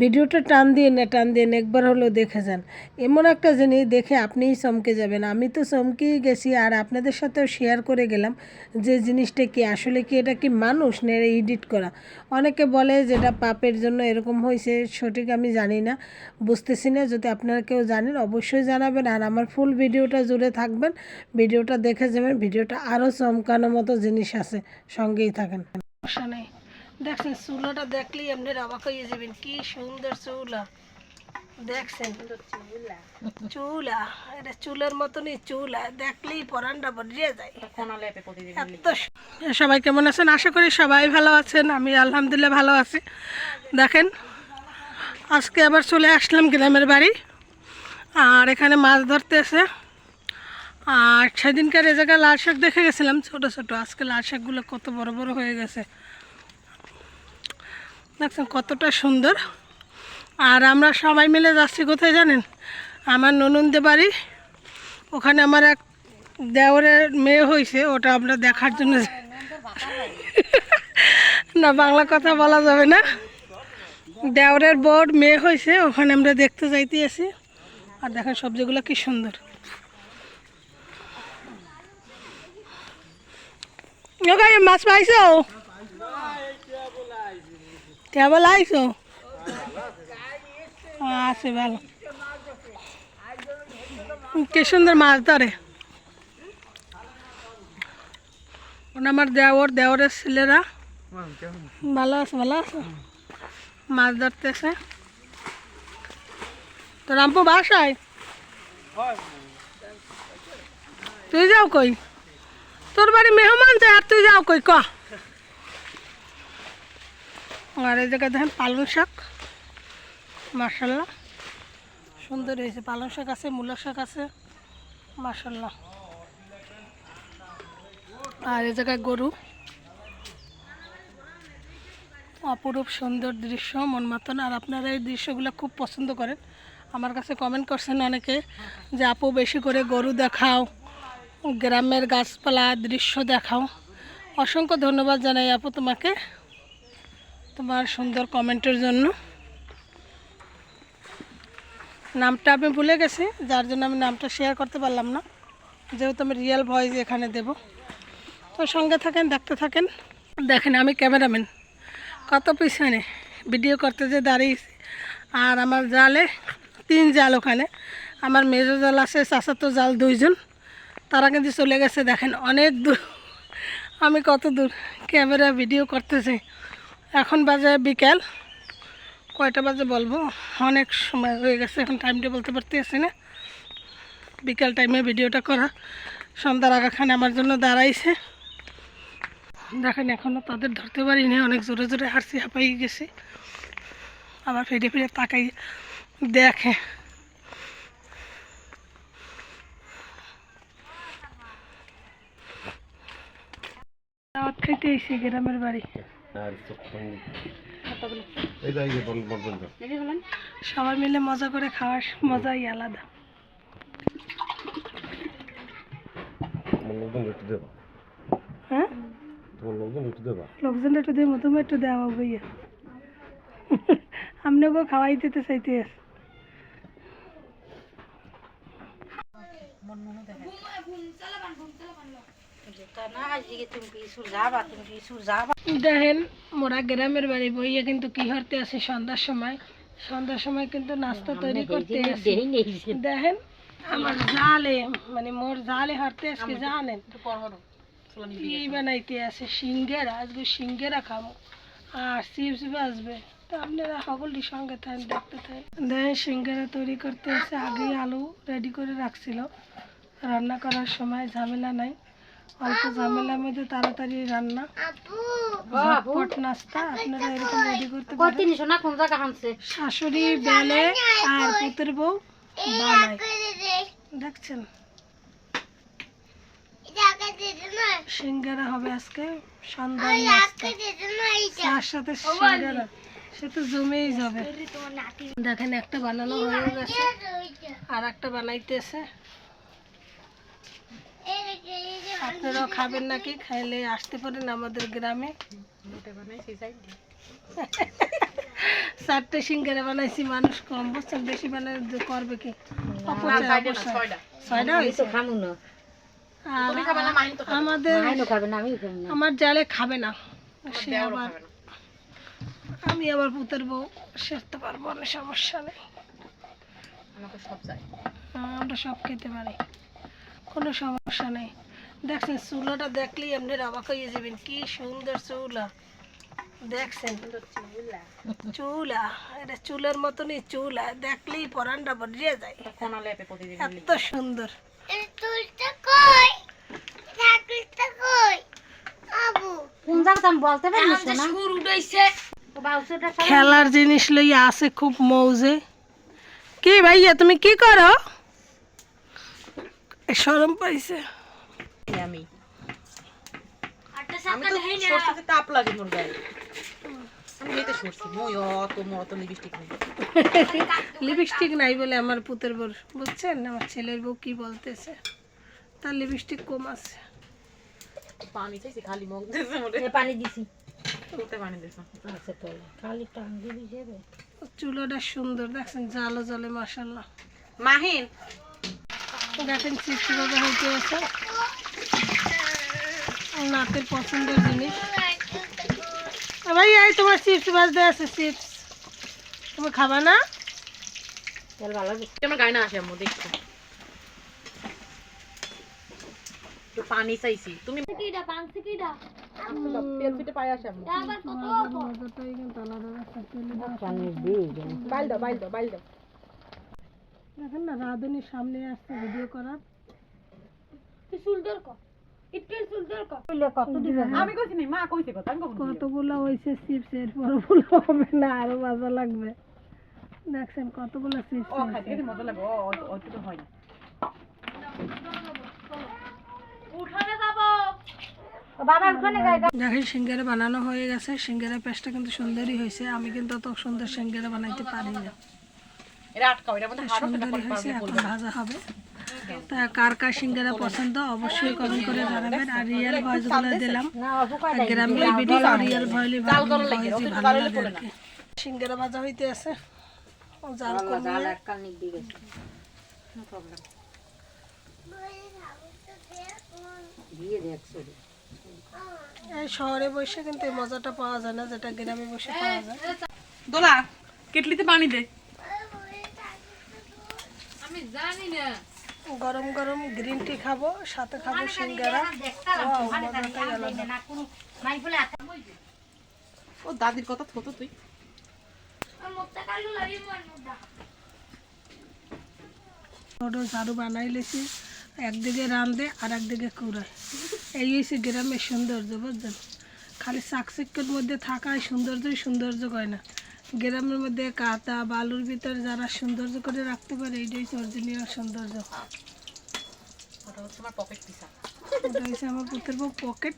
ভিডিওটা টান দিয়ে না, টান দিয়ে একবার হলেও দেখে যান। এমন একটা জিনিস দেখে আপনিই চমকে যাবেন। আমি তো চমকেই গেছি আর আপনাদের সাথেও শেয়ার করে গেলাম যে জিনিসটা কি, আসলে কি এটা কি মানুষ না এডিট করা? অনেকে বলে যেটা পাপের জন্য এরকম হয়েছে, সঠিক আমি জানি না, বুঝতেছি না, যদি আপনারা কেউ জানেন অবশ্যই জানাবেন। আর আমার ফুল ভিডিওটা জুড়ে থাকবেন, ভিডিওটা দেখে যাবেন, ভিডিওটা আরও চমকানোর মতো জিনিস আছে, সঙ্গেই থাকেন। সমস্যা নেই। দেখছেন চুলাটা দেখলেই আপনার অবাক হয়ে যাবেন। কি সুন্দর চুলা। দেখছেন? চুলা এটা চুলার মতনই চুলা দেখলেই পরানটা বদলিয়ে যায়। এত সবাই কেমন আছেন? আশা করি সবাই ভালো আছেন আমি আলহামদুলিল্লাহ ভালো আছি। দেখেন আজকে আবার চলে আসলাম গ্রামের বাড়ি আর এখানে মাছ ধরতে এসে আর সেদিনকার এ জায়গায় লাল শাক দেখে গেছিলাম ছোটো ছোটো। আজকে লাল শাকগুলো কত বড় বড় হয়ে গেছে। দেখছেন কতটা সুন্দর। আর আমরা সবাই মিলে যাচ্ছি কোথায় জানেন? আমার ননন্দে বাড়ি। ওখানে আমার এক দেওরের মেয়ে হয়েছে ওটা আমরা দেখার জন্য না, বাংলা কথা বলা যাবে না। দেওরের বোর মেয়ে হয়েছে ওখানে আমরা দেখতে যাইতে আছি আর দেখেন সবজিগুলো কি সুন্দর। মাছ পাইছো? কেবল আইছো? আছে, ভালো। কি সুন্দর মাছ ধরে? আমার দেওর, দেওরের ছেলেরা। ভালো আছে ভালো আছে? মাছ ধরতেছে। তো রামপু, বাসায়? তুই যাও কই? তোর বাড়ি মেহমান যায় আর তুই যাও কই, ক? আর এই জায়গায় দেখেন পালং শাক। মার্শাল্লাহ সুন্দর হয়েছে। পালং শাক আছে, মূলা শাক আছে। মার্শাল্লাহ আর এই জায়গায় গরু। অপরূপ সুন্দর দৃশ্য, মন মাতন। আর আপনারা এই দৃশ্যগুলো খুব পছন্দ করেন। আমার কাছে কমেন্ট করছেন অনেকে যে, আপু, বেশি করে গরু দেখাও, গ্রামের গাছপালা দৃশ্য দেখাও। অসংখ্য ধন্যবাদ জানাই আপু তোমাকে। তোমার সুন্দর কমেন্টের জন্য। নামটা আমি ভুলে গেছি, যার জন্য আমি নামটা শেয়ার করতে পারলাম না। যেহেতু আমি রিয়েল ভয়েস এখানে দেব। তো সঙ্গে থাকেন, দেখতে থাকেন। দেখেন, আমি ক্যামেরাম্যান কত পিছনে ভিডিও করতে যে দাঁড়িয়েছি আর আমার জালে তিন জাল ওখানে। আমার মেজো জাল আছে, চাচাতো জাল দুইজন। তারা কিন্তু চলে গেছে, দেখেন, অনেক দূর। আমি কত দূর ক্যামেরা ভিডিও করতেছি। এখন বাজে বিকেল। কয়টা বাজে বলব? অনেক সময় হয়ে গেছে, এখন টাইমটা বলতে পারতে আসি না। বিকেল টাইমে ভিডিওটা করা। সন্ধ্যার আগাখানে আমার জন্য দাঁড়াইছে। দেখেন এখনও তাদের ধরতে পারিনি। অনেক জোরে জোরে হারছি হাঁপাই গেছি। আবার ফিরে ফিরে তাকাই দেখে। দাওয়াত খাইতে এসে গ্রামের বাড়ি। তো সবাই মিলে মজা করে খাওয়ার মজাই আলাদা। একটু হ্যাঁ? লোকজন একটু দেবা। দেওয়া খাওয়াই দিতে চাইতে আছে। দেখেন মোরা গ্রামের বাড়ি বইয়া কিন্তু কি হরতে আছে সন্ধ্যার সময়। সন্ধ্যার সময় কিন্তু নাস্তা তৈরি করতে দেখেন আমার জালে মানে মোর জালে হরতে আজকে জানেন? কি বানাইতে আছে সিঙ্গেরা আজকে সিঙ্গেরা খাব আর চিপস আসবে তো আপনারা সকলটি সঙ্গে থাকেন দেখতে থাকেন। দেখেন সিঙ্গেরা তৈরি করতে এসে আগে আলু রেডি করে রাখছিল। রান্না করার সময় ঝামেলা নাই। অল্প ঝামেলার মধ্যে তাড়াতাড়ি রান্না। ঝটপট নাস্তা আপনারা এরকম রেডি করতে পারেন। শাশুড়ি বেলে আর পুতের বউ বানায় দেখছেন? সিঙ্গারা হবে আজকে সন্ধ্যার নাস্তা। তার সাথে সিঙ্গারা সে তো জমেই যাবে। দেখেন একটা বানানো হয়ে গেছে আর একটা বানাইতেছে। আপনারাও খাবেন নাকি? খাইলে আসতে পারেন আমাদের গ্রামে। চারটে সিঙ্গারা বানাইছি মানুষ কম বুঝছেন? বেশি বানাই করবে কি? অপচয়, অপচয়। ছয়টা। হয়েছে? আমাদের আমার জালে খাবে না। সে আবার আমি আবার পুতের বউ সেরতে পারব না সমস্যা নেই। আমরা সব খেতে পারি। কোনো সমস্যা নেই। দেখছেন চুলাটা দেখলেই আপনি অবাক হয়ে যাবেন। কি সুন্দর চুলা। দেখছেন? চুলা এটা চুলের মতনই চুলা। দেখলেই পরানটা বদলিয়ে যায়। এত সুন্দর। খেলার জিনিস লইয়া আছে খুব মৌজে। কি ভাইয়া তুমি কি করো? সরম পাইছে। আমি। আমি তো সরষেতে তাপ লাগে মোর গায়ে। আমি এতে সরষে মই অত মত লিপস্টিক নেই। লিপস্টিক নাই বলে আমার পুতের বউ বুঝছেন? আমার ছেলের বউ কি বলতেছে? তার লিপস্টিক কম আছে। পানি চাইছি খালি মগ দিয়েছে পানি দিছি। তুলতে পানি দিয়েছে আচ্ছা চুলোটা সুন্দর দেখছেন? জালো জলে মাসাল্লাহ মাহিন দেখেন চিপস হইতে আছে? নাতের পছন্দের জিনিস। ভাই এই তোমার চিপস বাজতে আছে চিপস। তুমি খাবা না? ভালো আমার গায়ে না আসে আম্মু দেখছ পানি চাইছি। তুমি বাইল দাও বাইল দাও বাইল দাও দেখেন না রাধুনির সামনে আসছে ভিডিও করার। কখন কতগুলো হয়েছে চিপস হবে না আরও মজা লাগবে। দেখছেন কতগুলো মজা হয় না। দেখেন সিঙ্গারা বানানো হয়ে গেছে। সিঙ্গারা পেস্টটা কিন্তু সুন্দরই হয়েছে। আমি কিন্তু অত সুন্দর সিঙ্গারা বানাইতে পারি না। এরা আটকাও মধ্যে হাড়ও পারবে ভাজা হবে। তা কার কার সিঙ্গারা পছন্দ অবশ্যই কমেন্ট করে জানাবেন। আর রিয়েল ভয়েসগুলো দিলাম। গ্রামের ভিডিও রিয়েল ভয়েলি ভালো লাগে সিঙ্গারা ভাজা হইতে আছে। ও জাল কমিয়ে কাল নিক দিয়ে গেছে। দিয়ে দেখছ শহরে বসে কিন্তু এই মজাটা পাওয়া যায় না যেটা গ্রামে বসে পাওয়া যায়। দোলা কেটলিতে পানি দে। গরম গরম গ্রিন টি খাব সাথে খাব সিঙ্গারা। ও দাদির কথা থতো তুই। ঝাড়ু বানাই লেছি একদিকে রান্ধে আর একদিকে কুড়ায়। এই হয়েছে গ্রামের সৌন্দর্য বুঝছেন খালি চাকচিক্যের মধ্যে থাকায় সৌন্দর্যই সৌন্দর্য হয় না। গ্রামের মধ্যে কাতা বালুর ভিতরে যারা সৌন্দর্য করে রাখতে পারে এইটাই অরিজিনাল সৌন্দর্য। ওটা হচ্ছে আমার পকেট পিসা এটা হচ্ছে আমার পুত্রের বউ পকেট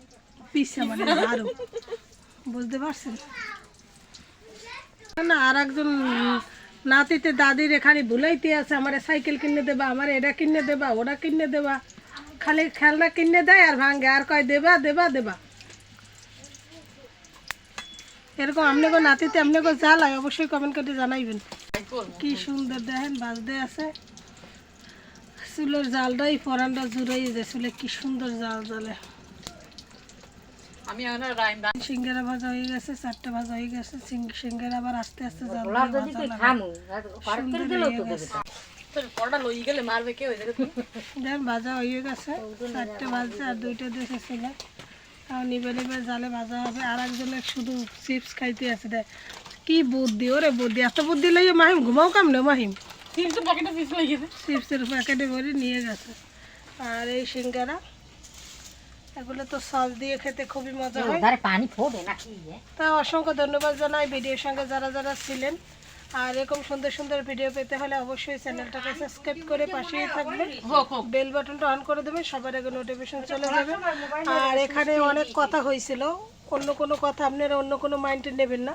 পিসা মানে ঝাড়ু বুঝতে পারছেন? না আর একজন নাতিতে দাদির এখানে ভুলাইতে আছে আমার সাইকেল কিনে দেবা আমার এটা কিনে দেবা ওটা কিনে দেবা। খালি খেলনা কিনে দেয় আর ভাঙ্গে আর কয় দেবা দেবা দেবা। এরকম আপনি গো নাতিতে আপনি গো জ্বালায় অবশ্যই কমেন্ট করে জানাইবেন। কি সুন্দর দেখেন বাজতে আছে। চুলের জালটাই পরানটা জুড়াই যায় চুলে কি সুন্দর জাল রাইম সিঙ্গারা ভাজা হয়ে গেছে চারটে ভাজা হয়ে গেছে সিঙ্গারা আবার আস্তে আস্তে জাল লাগে। দেন ভাজা হয়ে গেছে চারটে আর দুইটা দেশে নিবে নিবে জালে ভাজা হবে। আর একজনের শুধু চিপস খাইতে আছে দেখ কি বুদ্ধি ওরে বুদ্ধি এত বুদ্ধি লইয়ে মাহিম ঘুমাও কাম না মাহিম? চিপসের প্যাকেটে ভরে নিয়ে গেছে। আর এই সিঙ্গারা এগুলো তো সস দিয়ে খেতে খুবই মজা হয়। পানি ফোটে নাকি তা অসংখ্য ধন্যবাদ জানাই। ভিডিওর সঙ্গে যারা যারা ছিলেন আর এরকম সুন্দর সুন্দর ভিডিও পেতে হলে অবশ্যই চ্যানেলটাকে সাবস্ক্রাইব করে পাশেই থাকবেন। বেল বাটনটা অন করে দেবেন সবার আগে নোটিফিকেশন চলে যাবে। আর এখানে অনেক কথা হয়েছিল। অন্য কোনো কথা আপনারা অন্য কোনো মাইন্ডে নেবেন না।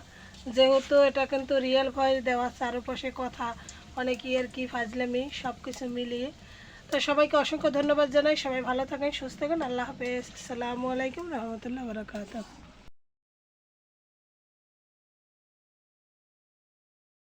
যেহেতু এটা কিন্তু রিয়েল ভয়েস দেওয়া চারপাশে কথা অনেক ইয়ের কি ফাজলামি সব কিছু মিলিয়ে। তো সবাইকে অসংখ্য ধন্যবাদ জানাই। সবাই ভালো থাকেন সুস্থ থাকেন। আল্লাহ হাফেজ। আসসালামু আলাইকুম রহমতুল্লাহ বরাকাতুহ।